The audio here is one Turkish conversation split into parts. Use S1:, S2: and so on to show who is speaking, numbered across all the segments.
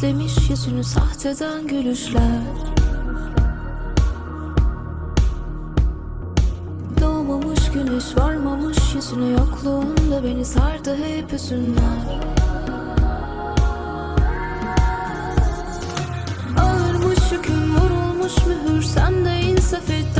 S1: gizlemiş yüzünü sahteden gülüşler. Doğmamış güneş varmamış yüzüne yokluğunda beni sardı hep hüzünler Ağırmış yükün vurulmuş mühür Sende insaf et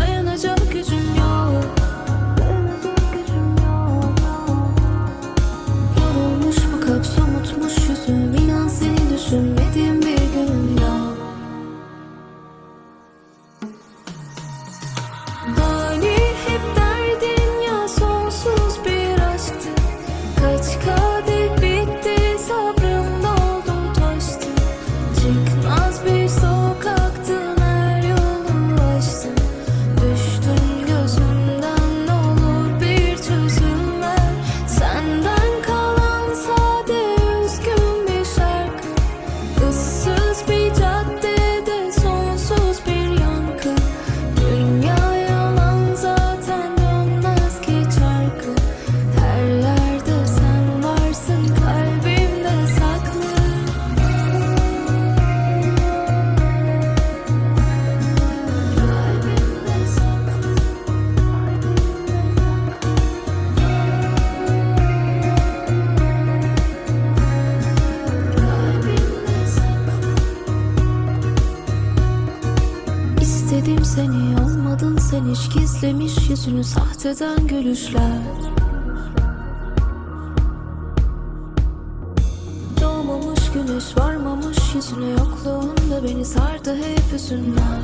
S1: İstedim seni olmadın sen. Hiç gizlemiş yüzünü sahteden gülüşler. Doğmamış güneş varmamış yüzüne yokluğunda beni sardı hep hüzünler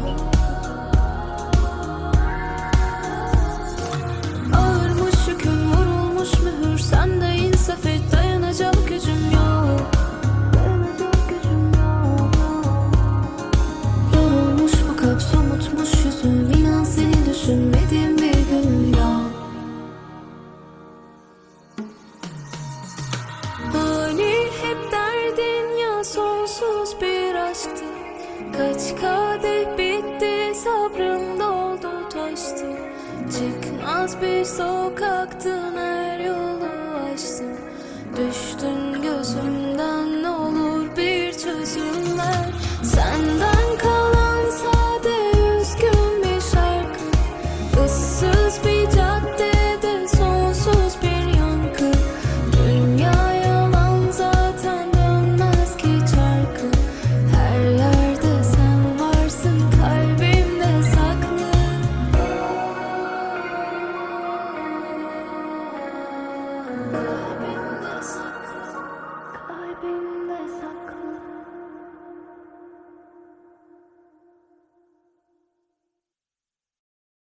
S1: aşktı Kaç kadeh bitti sabrım doldu taştı. Çıkmaz bir sokaktın her yolu Düştün gözümden